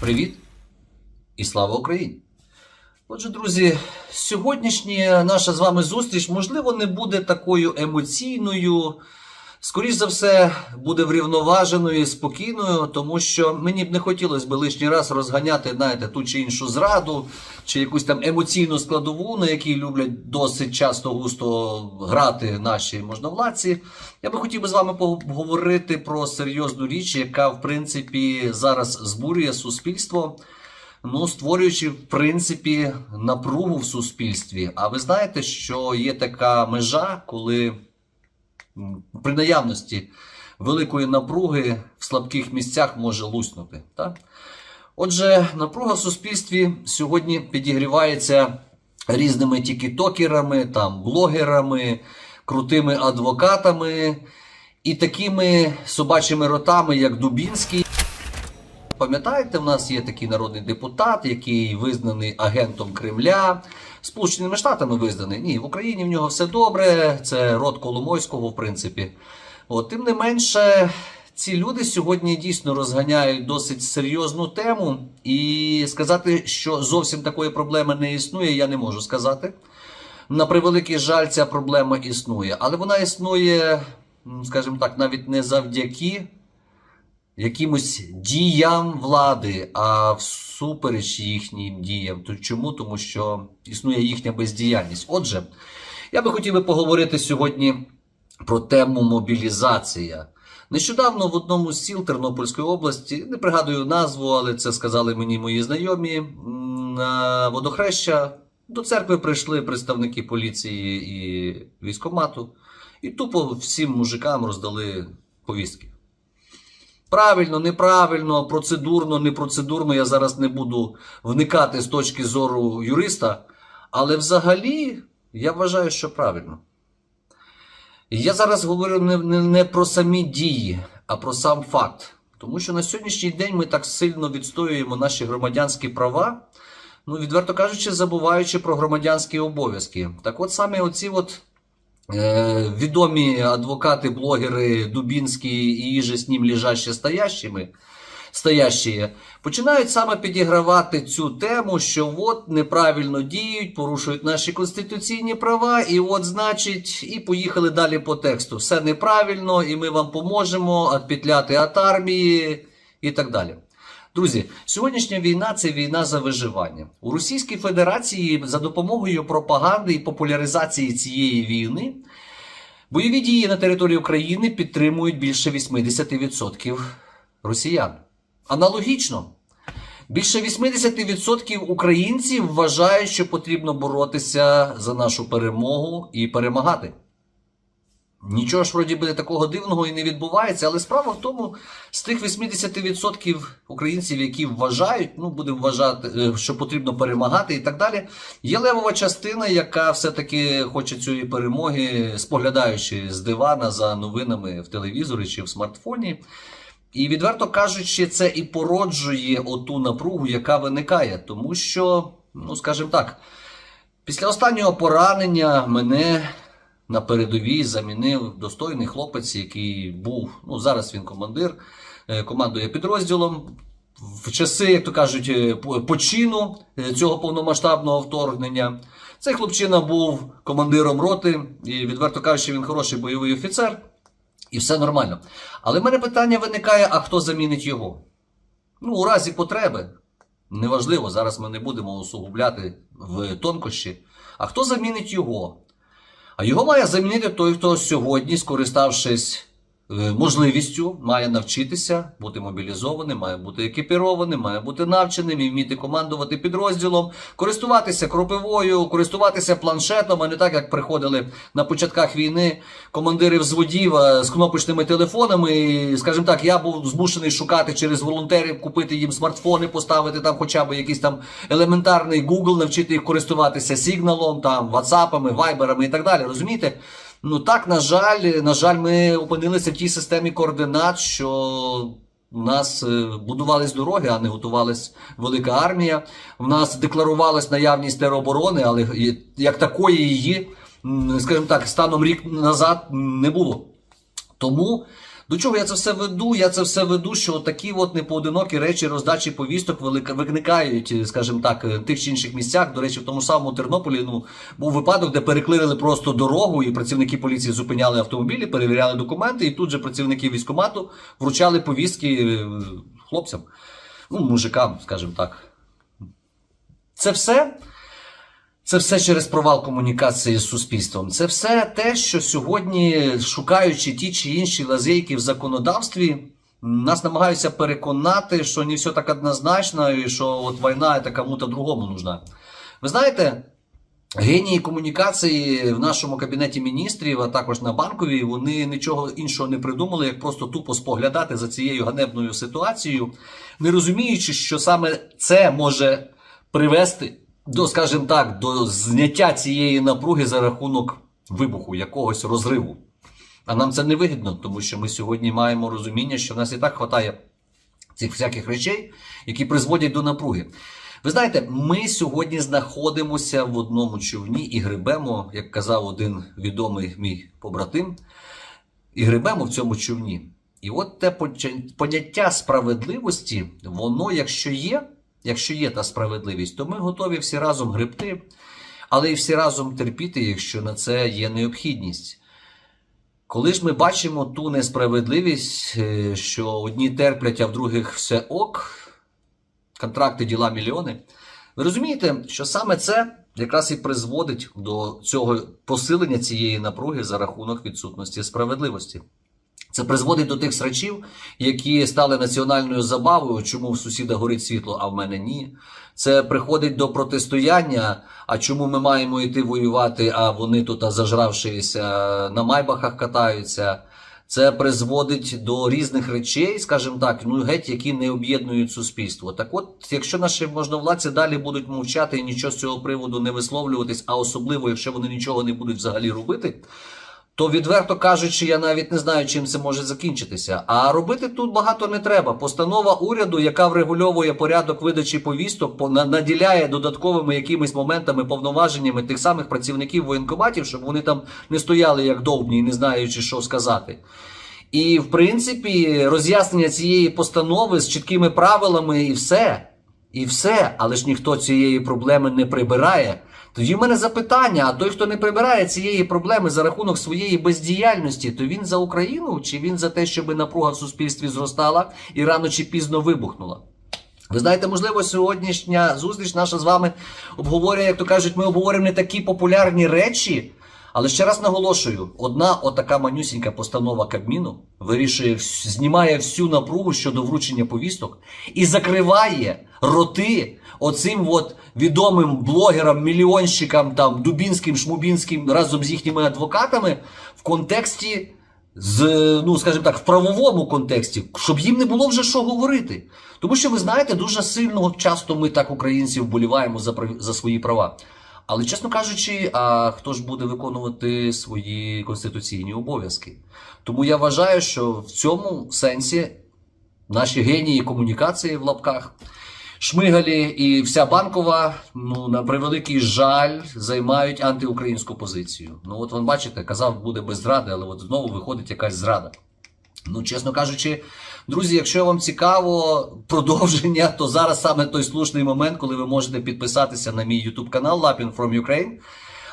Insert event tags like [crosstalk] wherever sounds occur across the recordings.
Привіт і слава Україні! Отже, друзі, сьогоднішня наша з вами зустріч, можливо, не буде такою емоційною. Скоріше за все, буде врівноваженою і спокійною, тому що мені б не хотілося б лишній раз розганяти, знаєте, ту чи іншу зраду, чи якусь там емоційну складову, на якій люблять досить часто густо грати наші можновладці. Я би хотів би з вами поговорити про серйозну річ, яка в принципі зараз збурює суспільство. Ну, створюючи, в принципі, напругу в суспільстві. А ви знаєте, що є така межа, коли при наявності великої напруги в слабких місцях може луснути. Так? Отже, напруга в суспільстві сьогодні підігрівається різними тікітокерами, там, блогерами, крутими адвокатами і такими собачими ротами, як Дубінський. Пам'ятаєте, в нас є такий народний депутат, який визнаний агентом Кремля, Сполученими Штатами визнаний. Ні, в Україні в нього все добре. Це род Коломойського, в принципі. От, тим не менше, ці люди сьогодні дійсно розганяють досить серйозну тему. І сказати, що зовсім такої проблеми не існує, я не можу сказати. На превеликий жаль, ця проблема існує. Але вона існує, скажімо так, навіть не завдяки якимось діям влади, а всупереч їхнім діям. То чому? Тому що існує їхня бездіяльність. Отже, я би хотів би поговорити сьогодні про тему мобілізація. Нещодавно в одному з сіл Тернопільської області, не пригадую назву, але це сказали мені мої знайомі. На водохреща до церкви прийшли представники поліції і військомату, і тупо всім мужикам роздали повістки. Правильно, неправильно, процедурно, непроцедурно я зараз не буду вникати з точки зору юриста, але взагалі я вважаю, що правильно. Я зараз говорю не, не, не про самі дії, а про сам факт. Тому що на сьогоднішній день ми так сильно відстоюємо наші громадянські права, ну, відверто кажучи, забуваючи про громадянські обов'язки. Так от саме оці от відомі адвокати, блогери Дубінський і іже з ним лежащі стоящими, стоящі, починають саме підігравати цю тему, що от неправильно діють, порушують наші конституційні права, і от, значить, і поїхали далі по тексту. Все неправильно, і ми вам поможемо відпетляти від армії і так далі. Друзі, сьогоднішня війна це війна за виживання. У Російській Федерації за допомогою пропаганди і популяризації цієї війни бойові дії на території України підтримують більше 80% росіян. Аналогічно, більше 80% українців вважають, що потрібно боротися за нашу перемогу і перемагати. Нічого ж вроді би такого дивного і не відбувається, але справа в тому, з тих 80% українців, які вважають, ну будемо вважати, е, що потрібно перемагати і так далі, є левова частина, яка все-таки хоче цієї перемоги, споглядаючи з дивана за новинами в телевізорі чи в смартфоні. І відверто кажучи, це і породжує оту напругу, яка виникає, тому що, ну скажімо так, після останнього поранення мене на передовій замінив достойний хлопець, який був. Ну зараз він командир, е, командує підрозділом. В часи, як то кажуть, е, почину е, цього повномасштабного вторгнення. Цей хлопчина був командиром роти, і відверто кажучи, він хороший бойовий офіцер, і все нормально. Але в мене питання виникає: а хто замінить його? Ну, у разі потреби. Неважливо, зараз ми не будемо усугубляти в тонкощі. А хто замінить його? А його має замінити той, хто сьогодні, скориставшись можливістю, має навчитися бути мобілізованим, має бути екіпірованим, має бути навченим і вміти командувати підрозділом, користуватися кропивою, користуватися планшетом, а не так, як приходили на початках війни командири взводів е, з кнопочними телефонами. І, скажімо так, я був змушений шукати через волонтерів, купити їм смартфони, поставити там хоча б якийсь там елементарний Google, навчити їх користуватися сигналом, там, ватсапами, вайберами і так далі. Розумієте? Ну так, на жаль, на жаль, ми опинилися в тій системі координат, що у нас е, будувались дороги, а не готувалась велика армія. У нас декларувалась наявність тероборони, але як такої її, скажімо так, станом рік назад не було. Тому До чого я це все веду? Я це все веду, що такі от непоодинокі речі роздачі повісток виникають, е, скажімо так, в тих чи інших місцях. До речі, в тому самому Тернополі ну, був випадок, де переклинили просто дорогу, і працівники поліції зупиняли автомобілі, перевіряли документи, і тут же працівники військкомату вручали повістки е, хлопцям, ну, мужикам, скажімо так. Це все. Це все через провал комунікації з суспільством. Це все те, що сьогодні, шукаючи ті чи інші лазейки в законодавстві, нас намагаються переконати, що не все так однозначно, і що от війна це кому-то другому нужна. Ви знаєте, генії комунікації в нашому кабінеті міністрів, а також на банковій, вони нічого іншого не придумали, як просто тупо споглядати за цією ганебною ситуацією, не розуміючи, що саме це може привести до, скажімо так, до зняття цієї напруги за рахунок вибуху, якогось розриву. А нам це не вигідно, тому що ми сьогодні маємо розуміння, що в нас і так вистачає цих всяких речей, які призводять до напруги. Ви знаєте, ми сьогодні знаходимося в одному човні і грибемо, як казав один відомий мій побратим, і грибемо в цьому човні. І от те поняття справедливості, воно, якщо є, якщо є та справедливість, то ми готові всі разом гребти, але й всі разом терпіти, якщо на це є необхідність. Коли ж ми бачимо ту несправедливість, е, що одні терплять, а в других все ок, контракти, діла, мільйони. Ви розумієте, що саме це якраз і призводить до цього посилення цієї напруги за рахунок відсутності справедливості. Це призводить до тих срачів, які стали національною забавою, чому в сусіда горить світло, а в мене ні. Це приходить до протистояння. А чому ми маємо йти воювати, а вони тут зажравшися на майбахах катаються? Це призводить до різних речей, скажімо так, ну геть, які не об'єднують суспільство. Так от, якщо наші можновладці далі будуть мовчати і нічого з цього приводу не висловлюватись, а особливо, якщо вони нічого не будуть взагалі робити, то відверто кажучи, я навіть не знаю, чим це може закінчитися. А робити тут багато не треба. Постанова уряду, яка врегульовує порядок видачі повісток, по- наділяє додатковими якимись моментами, повноваженнями тих самих працівників воєнкоматів, щоб вони там не стояли як довбні, не знаючи, що сказати. І в принципі, роз'яснення цієї постанови з чіткими правилами і все. І все, але ж ніхто цієї проблеми не прибирає. Тоді в мене запитання: а той, хто не прибирає цієї проблеми за рахунок своєї бездіяльності, то він за Україну чи він за те, щоб напруга в суспільстві зростала і рано чи пізно вибухнула? Ви знаєте, можливо, сьогоднішня зустріч наша з вами обговорює, як то кажуть, ми обговорюємо не такі популярні речі. Але ще раз наголошую: одна отака манюсінька постанова Кабміну вирішує, знімає всю напругу щодо вручення повісток і закриває роти оцим от відомим блогерам, мільйонщикам, там Дубінським, Шмубінським разом з їхніми адвокатами в контексті з, ну скажімо так, в правовому контексті, щоб їм не було вже що говорити. Тому що ви знаєте, дуже сильно часто ми так українці вболіваємо за за свої права. Але чесно кажучи, а хто ж буде виконувати свої конституційні обов'язки? Тому я вважаю, що в цьому сенсі наші генії комунікації в лапках. Шмигалі і вся банкова, ну на превеликий жаль, займають антиукраїнську позицію. Ну от ви бачите, казав, буде без зради, але от знову виходить якась зрада. Ну, чесно кажучи, друзі, якщо вам цікаво продовження, то зараз саме той слушний момент, коли ви можете підписатися на мій YouTube канал Lapin from Ukraine,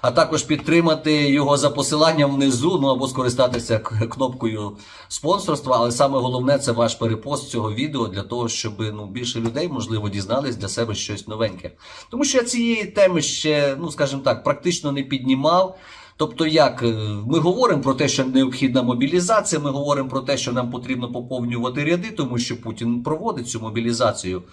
а також підтримати його за посиланням внизу, ну або скористатися кнопкою спонсорства. Але саме головне це ваш перепост цього відео для того, щоб ну більше людей можливо дізнались для себе щось новеньке. Тому що я цієї теми ще, ну скажімо так, практично не піднімав. Тобто, як е, ми говоримо про те, що необхідна мобілізація, ми говоримо про те, що нам потрібно поповнювати ряди, тому що Путін проводить цю мобілізацію.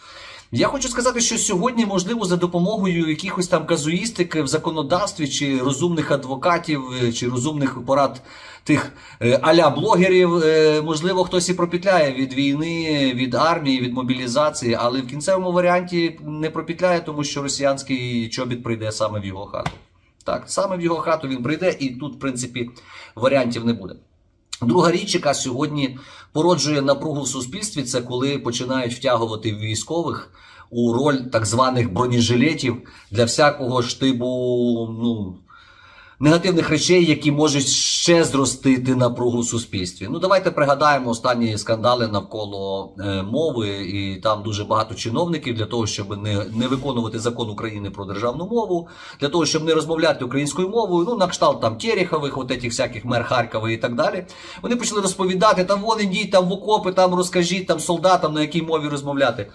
Я хочу сказати, що сьогодні, можливо, за допомогою якихось там казуїстик в законодавстві, чи розумних адвокатів, е, чи розумних порад тих е, аля блогерів, е, можливо, хтось і пропітляє від війни, від армії, від мобілізації, але в кінцевому варіанті не пропітляє, тому що росіянський чобіт прийде саме в його хату. Так, саме в його хату він прийде, і тут, в принципі, варіантів не буде. Друга річ, яка сьогодні породжує напругу в суспільстві, це коли починають втягувати військових у роль так званих бронежилетів для всякого штибу, ну, негативних речей, які можуть ще зростити напругу в суспільстві. Ну давайте пригадаємо останні скандали навколо е, мови, і там дуже багато чиновників для того, щоб не, не виконувати закон України про державну мову, для того, щоб не розмовляти українською мовою. Ну на кшталт там Терехових, от этих всяких мер Харкова і так далі. Вони почали розповідати там вон ідіть, там в окопи, там розкажіть там солдатам на якій мові розмовляти.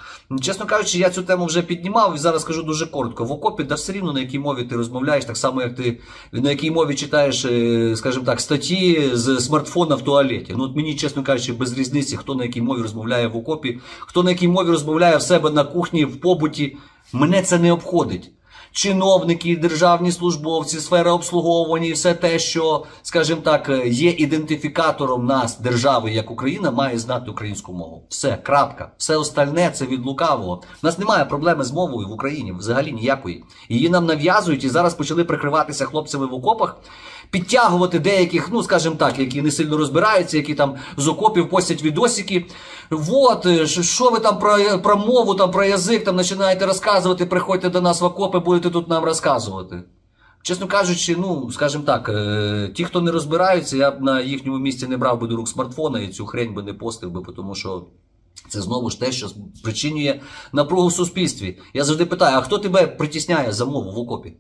Чесно кажучи, я цю тему вже піднімав і зараз скажу дуже коротко. В окопі да все рівно на якій мові ти розмовляєш, так само як ти на якій мові читаєш, е, скажімо так, статті з смартфона в туалеті. Ну от мені, чесно кажучи, без різниці, хто на якій мові розмовляє в окопі, хто на якій мові розмовляє в себе на кухні, в побуті. Мене це не обходить. Чиновники, державні службовці, сфера обслуговування і все те, що, скажімо так, є ідентифікатором нас, держави як Україна, має знати українську мову. Все, крапка. Все остальне це від лукавого. У нас немає проблеми з мовою в Україні, взагалі ніякої. Її нам нав'язують і зараз почали прикриватися хлопцями в окопах, підтягувати деяких, ну скажімо так, які не сильно розбираються, які там з окопів постять відосики. Вот, е, що ви там про, про мову, там про язик там починаєте розказувати, приходьте до нас в окопи, будете тут нам розказувати. Чесно кажучи, ну, скажімо так, е, ті, хто не розбираються, я б на їхньому місці не брав би до рук смартфона і цю хрень би не постив би, тому що це знову ж те, що причинює напругу в суспільстві. Я завжди питаю, а хто тебе притісняє за мову в окопі?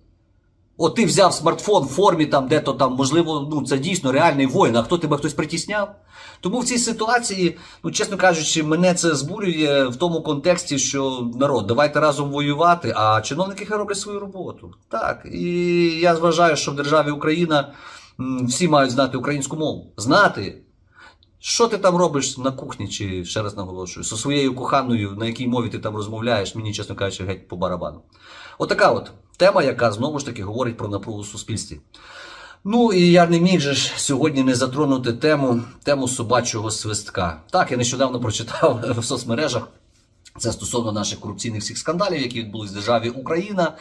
От ти взяв смартфон в формі, там, де-то там, можливо, ну це дійсно реальний воїн, а хто тебе хтось притісняв? Тому в цій ситуації, ну чесно кажучи, мене це збурює в тому контексті, що народ, давайте разом воювати, а чиновники хай роблять свою роботу. Так. І я вважаю, що в державі Україна всі мають знати українську мову. Знати. Що ти там робиш на кухні, чи ще раз наголошую, зі своєю коханою, на якій мові ти там розмовляєш, мені, чесно кажучи, геть по барабану. Отака от тема, яка знову ж таки говорить про напругу в суспільстві. Ну і я не міг же ж сьогодні не затронути тему, тему собачого свистка. Так, я нещодавно прочитав [laughs] в соцмережах. Це стосовно наших корупційних всіх скандалів, які відбулись в державі Україна.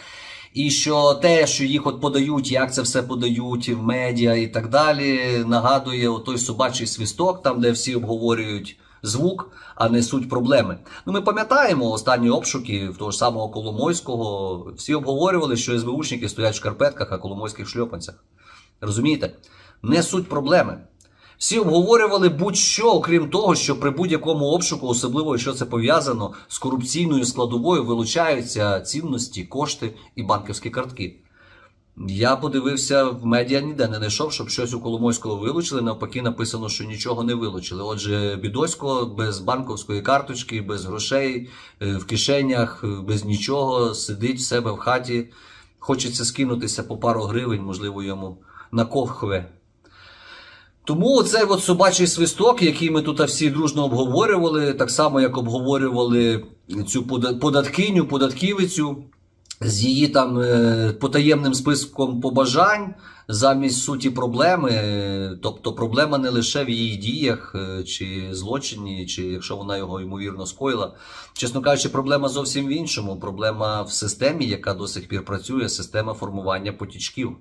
І що те, що їх от подають, як це все подають в медіа і так далі, нагадує той собачий свисток, там де всі обговорюють звук, а не суть проблеми. Ну ми пам'ятаємо останні обшуки в того ж самого Коломойського. Всі обговорювали, що СБУшники стоять в шкарпетках, а Коломойських шльопанцях. Розумієте? Не суть проблеми. Всі обговорювали будь-що, окрім того, що при будь-якому обшуку, особливо якщо це пов'язано з корупційною складовою, вилучаються цінності, кошти і банківські картки. Я подивився в медіа ніде не знайшов, щоб щось у Коломойського вилучили. Навпаки, написано, що нічого не вилучили. Отже, Бідосько без банковської карточки, без грошей е, в кишенях, е, без нічого, сидить в себе в хаті. Хочеться скинутися по пару гривень, можливо, йому на ковхве. Тому оцей от собачий свисток, який ми тут всі дружно обговорювали, так само як обговорювали цю податкиню, податківицю з її там е, потаємним списком побажань замість суті проблеми. Е, Тобто проблема не лише в її діях е, чи злочині, чи якщо вона його ймовірно скоїла. Чесно кажучи, проблема зовсім в іншому. Проблема в системі, яка до сих пір працює, система формування потічків.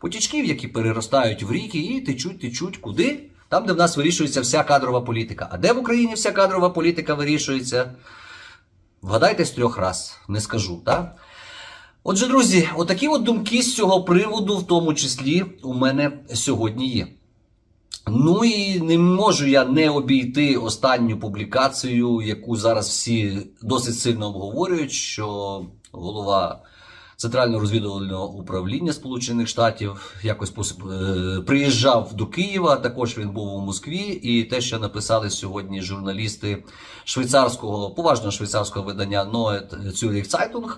Потічків, які переростають в ріки і течуть, течуть куди? Там, де в нас вирішується вся кадрова політика. А де в Україні вся кадрова політика вирішується? Вгадайте з трьох раз, не скажу, так? Отже, друзі, отакі от думки з цього приводу, в тому числі, у мене сьогодні є. Ну і не можу я не обійти останню публікацію, яку зараз всі досить сильно обговорюють, що голова Центрального розвідувального управління Сполучених Штатів якось пос- е, приїжджав до Києва. Також він був у Москві. І те, що написали сьогодні журналісти швейцарського поважного швейцарського видання Neue Zürich Zeitung,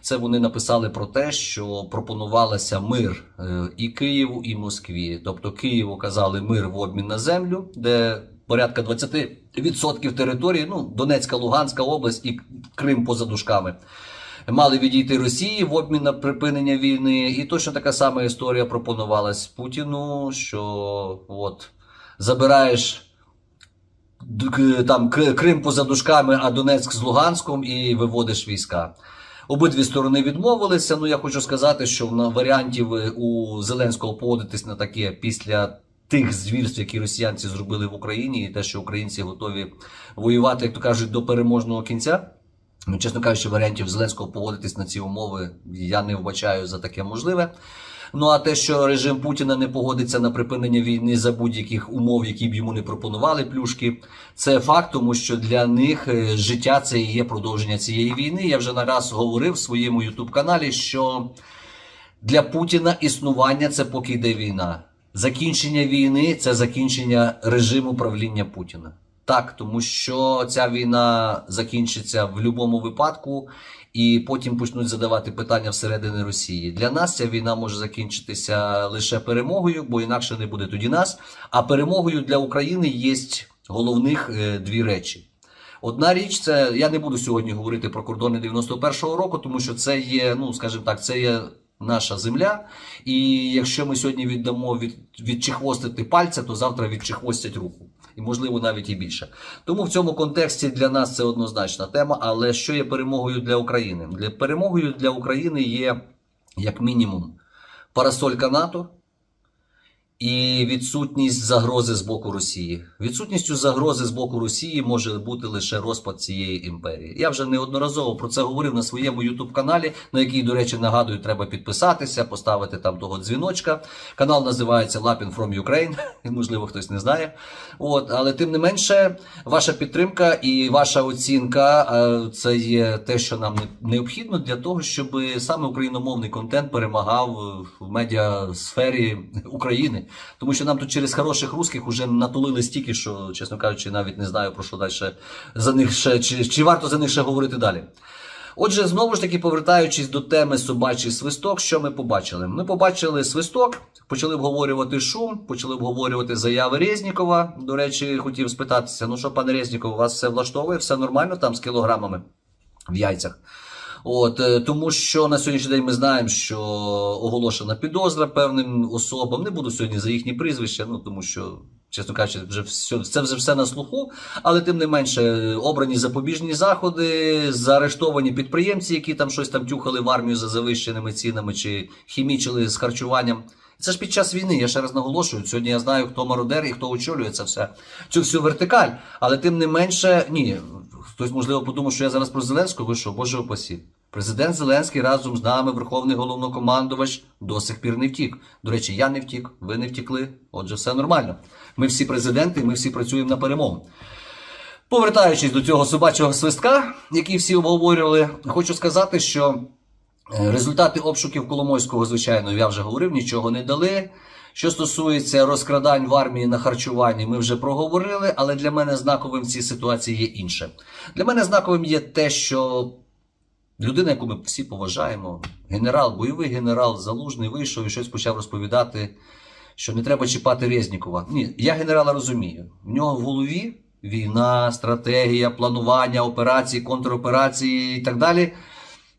це вони написали про те, що пропонувалося мир е, і Києву, і Москві. Тобто Києву казали мир в обмін на землю, де порядка 20% території, ну Донецька, Луганська область і Крим поза дужками мали відійти Росії в обмін на припинення війни. І точно така сама історія пропонувалась Путіну, що от забираєш там Крим поза дужками, а Донецьк з Луганськом і виводиш війська. Обидві сторони відмовилися. Ну я хочу сказати, що варіантів е, у Зеленського погодитись на таке після тих звірств, які росіянці зробили в Україні, і те, що українці готові воювати, як то кажуть, до переможного кінця. Ну, чесно кажучи, варіантів Зеленського погодитись на ці умови я не вбачаю за таке можливе. Ну а те, що режим Путіна не погодиться на припинення війни за будь-яких умов, які б йому не пропонували плюшки, це факт, тому що для них е, життя це і є продовження цієї війни. Я вже не раз говорив в своєму ютуб каналі, що для Путіна існування це поки йде війна. Закінчення війни це закінчення режиму правління Путіна. Так, тому що ця війна закінчиться в будь-якому випадку, і потім почнуть задавати питання всередині Росії. Для нас ця війна може закінчитися лише перемогою, бо інакше не буде тоді нас. А перемогою для України є головних е, дві речі. Одна річ, це я не буду сьогодні говорити про кордони 91-го року, тому що це є, ну скажімо так, це є наша земля. І якщо ми сьогодні віддамо від, відчехвостити пальця, то завтра відчехвостять руку. І можливо навіть і більше. Тому в цьому контексті для нас це однозначна тема. Але що є перемогою для України? Для перемогою для України є як мінімум парасолька НАТО і відсутність загрози з боку Росії. Відсутністю загрози з боку Росії може бути лише розпад цієї імперії. Я вже неодноразово про це говорив на своєму youtube каналі, на який, до речі, нагадую, треба підписатися, поставити там того дзвіночка. Канал називається Lapin from Ukraine. Можливо, хтось не знає. От, але тим не менше, ваша підтримка і ваша оцінка е, це є те, що нам необхідно для того, щоб саме україномовний контент перемагав в медіасфері України. Тому що нам тут через хороших русських уже натулили стільки, що, чесно кажучи, навіть не знаю про що далі за них ще чи, чи варто за них ще говорити далі. Отже, знову ж таки, повертаючись до теми собачий свисток, що ми побачили? Ми побачили свисток, почали обговорювати шум, почали обговорювати заяви Резнікова. До речі, хотів спитатися: ну що, пане Резніков, у вас все влаштовує, все нормально там з кілограмами в яйцях? От е, тому, що на сьогоднішній день ми знаємо, що оголошена підозра певним особам. Не буду сьогодні за їхні прізвища, ну тому що, чесно кажучи, вже все це вже все на слуху. Але тим не менше, обрані запобіжні заходи, заарештовані підприємці, які там щось там тюхали в армію за завищеними цінами чи хімічили з харчуванням. Це ж під час війни, я ще раз наголошую. Сьогодні я знаю, хто мародер і хто очолює це все, цю всю вертикаль. Але тим не менше, ні, хтось можливо подумав, що я зараз про Зеленського, ви що, Боже упасі. Президент Зеленський разом з нами, Верховний головнокомандувач, до сих пір не втік. До речі, я не втік, ви не втікли. Отже, все нормально. Ми всі президенти, ми всі працюємо на перемогу. Повертаючись до цього собачого свистка, який всі обговорювали, хочу сказати, що е, результати обшуків Коломойського, звичайно, я вже говорив, нічого не дали. Що стосується розкрадань в армії на харчуванні, ми вже проговорили, але для мене знаковим в цій ситуації є інше. Для мене знаковим є те, що людина, яку ми всі поважаємо, генерал, бойовий генерал Залужний вийшов і щось почав розповідати, що не треба чіпати Резнікова. Ні, я генерала розумію. В нього в голові війна, стратегія, планування, операції, контроперації і так далі.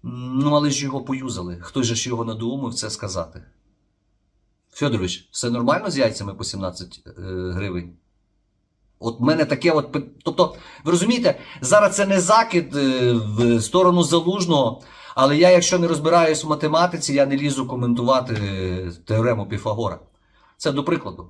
Ну, але ж його поюзали. Хтось же ж його надумав це сказати. Федорович, все нормально з яйцями по 17 е, гривень? От в мене таке от. Тобто, ви розумієте, зараз це не закид е, в сторону залужного, але я, якщо не розбираюсь в математиці, я не лізу коментувати е, теорему Піфагора. Це до прикладу.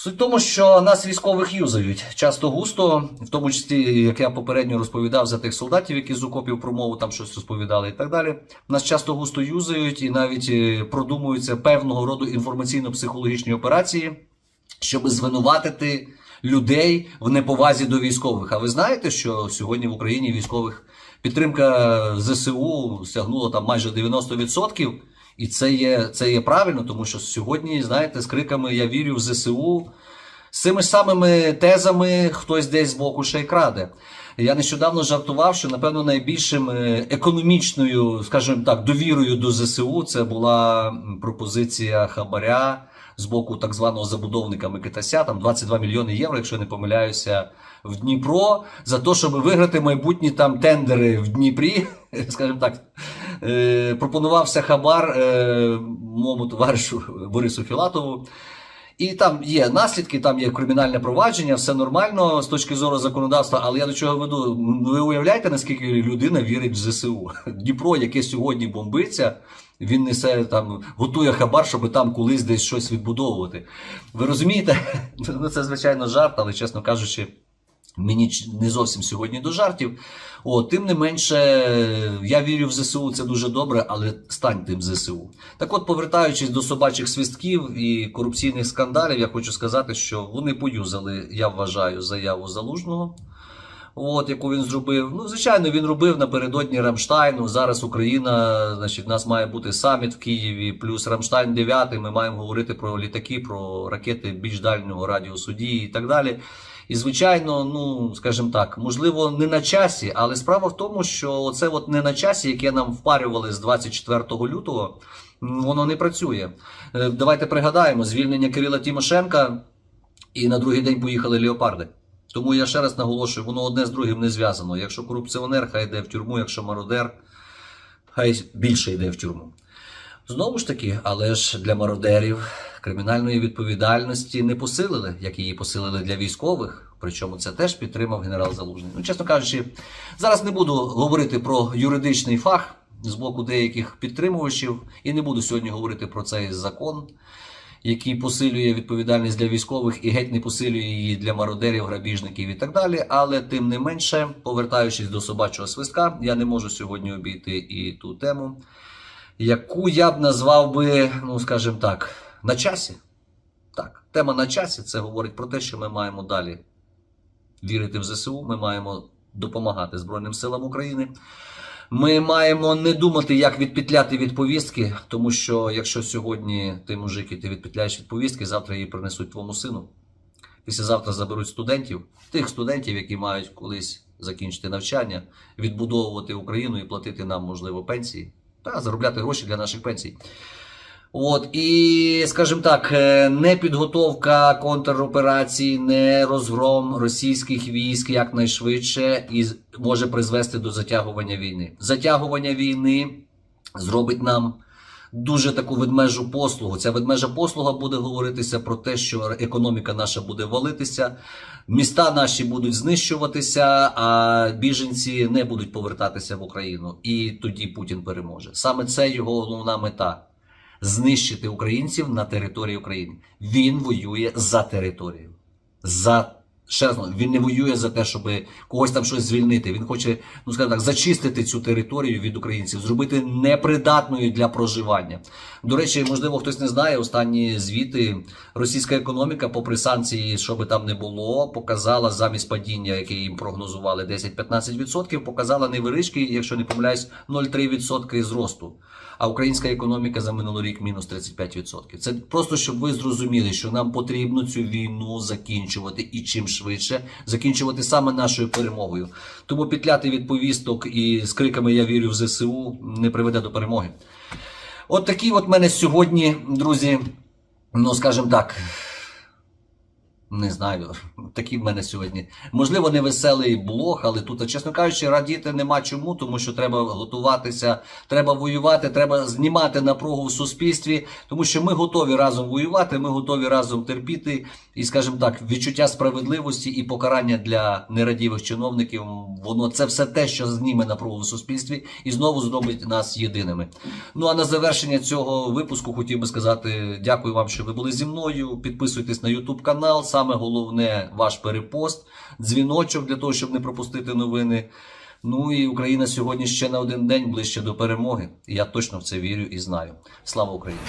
Суть в тому, що нас військових юзають часто густо, в тому числі, як я попередньо розповідав за тих солдатів, які з окопів промову там щось розповідали і так далі. Нас часто густо юзають і навіть е, продумуються певного роду інформаційно-психологічні операції, щоб звинуватити людей в неповазі до військових. А ви знаєте, що сьогодні в Україні військових підтримка ЗСУ сягнула там майже 90%? І це є, це є правильно, тому що сьогодні, знаєте, з криками Я вірю в ЗСУ. З цими самими тезами хтось десь збоку ще й краде. Я нещодавно жартував, що напевно найбільшим е, економічною, скажімо так, довірою до ЗСУ це була пропозиція хабаря з боку так званого забудовника Микитася, там 22 мільйони євро, якщо я не помиляюся, в Дніпро за те, щоб виграти майбутні там тендери в Дніпрі, [laughs] скажімо так, е, пропонувався хабар е, моєму товаришу Борису Філатову. І там є наслідки, там є кримінальне провадження, все нормально з точки зору законодавства. Але я до чого веду? Ви уявляєте, наскільки людина вірить в ЗСУ? Дніпро, яке сьогодні бомбиться, він несе там, готує хабар, щоб там колись десь щось відбудовувати. Ви розумієте? [laughs] Ну це звичайно жарт, але чесно кажучи. Мені не зовсім сьогодні до жартів. О, тим не менше, я вірю в ЗСУ, це дуже добре, але стань тим ЗСУ. Так от, повертаючись до собачих свистків і корупційних скандалів, я хочу сказати, що вони поюзали, я вважаю, заяву залужного. От, яку він зробив. Ну, звичайно, він робив напередодні Рамштайну. Зараз Україна, значить, в нас має бути саміт в Києві, плюс Рамштайн 9. Ми маємо говорити про літаки, про ракети більш дальнього радіусу дії і так далі. І, звичайно, ну скажімо так, можливо, не на часі, але справа в тому, що це от не на часі, яке нам впарювали з 24 лютого, воно не працює. Е, Давайте пригадаємо звільнення Кирила Тимошенка, і на другий день поїхали леопарди. Тому я ще раз наголошую, воно одне з другим не зв'язано. Якщо корупціонер, хай йде в тюрму, якщо мародер, хай більше йде в тюрму. Знову ж таки, але ж для мародерів кримінальної відповідальності не посилили, як її посилили для військових. Причому це теж підтримав генерал Залужний. Ну, чесно кажучи, зараз не буду говорити про юридичний фах з боку деяких підтримувачів, і не буду сьогодні говорити про цей закон, який посилює відповідальність для військових і геть не посилює її для мародерів, грабіжників і так далі. Але тим не менше, повертаючись до собачого свистка, я не можу сьогодні обійти і ту тему, яку я б назвав би, ну скажімо так, на часі. Так, тема на часі це говорить про те, що ми маємо далі вірити в ЗСУ, ми маємо допомагати Збройним силам України. Ми маємо не думати, як відпетляти від повістки, тому що якщо сьогодні ти мужик і ти відпетляєш від повістки, завтра її принесуть твоєму сину. Післязавтра заберуть студентів, тих студентів, які мають колись закінчити навчання, відбудовувати Україну і платити нам, можливо, пенсії, та заробляти гроші для наших пенсій. От і, скажімо так, е, не підготовка контроперації, не розгром російських військ якнайшвидше і може призвести до затягування війни. Затягування війни зробить нам дуже таку ведмежу послугу. Ця ведмежа послуга буде говоритися про те, що економіка наша буде валитися, міста наші будуть знищуватися, а біженці не будуть повертатися в Україну. І тоді Путін переможе. Саме це його головна мета знищити українців на території України. Він воює за територію. За ще раз, він не воює за те, щоб когось там щось звільнити. Він хоче, ну скажімо так, зачистити цю територію від українців, зробити непридатною для проживання. До речі, можливо, хтось не знає. Останні звіти російська економіка, попри санкції, що би там не було, показала замість падіння, яке їм прогнозували 10-15%, показала невеличкий, якщо не помиляюсь, 0,3% зросту. А українська економіка за минулий рік мінус 35%. Це просто щоб ви зрозуміли, що нам потрібно цю війну закінчувати і чим швидше закінчувати саме нашою перемогою. Тому пітляти від повісток і з криками Я вірю в ЗСУ не приведе до перемоги. От такі от мене сьогодні, друзі, ну скажімо так. Не знаю, [laughs] такі в мене сьогодні. Можливо, не веселий блог, але тут, чесно кажучи, радіти нема чому, тому що треба готуватися, треба воювати, треба знімати напругу в суспільстві, тому що ми готові разом воювати, ми готові разом терпіти. І, скажімо так, відчуття справедливості і покарання для нерадівих чиновників, воно це все те, що зніме напругу в суспільстві і знову зробить нас єдиними. Ну а на завершення цього випуску хотів би сказати дякую вам, що ви були зі мною. Підписуйтесь на YouTube канал. Саме головне ваш перепост, дзвіночок для того, щоб не пропустити новини. Ну і Україна сьогодні ще на один день ближче до перемоги. І я точно в це вірю і знаю. Слава Україні!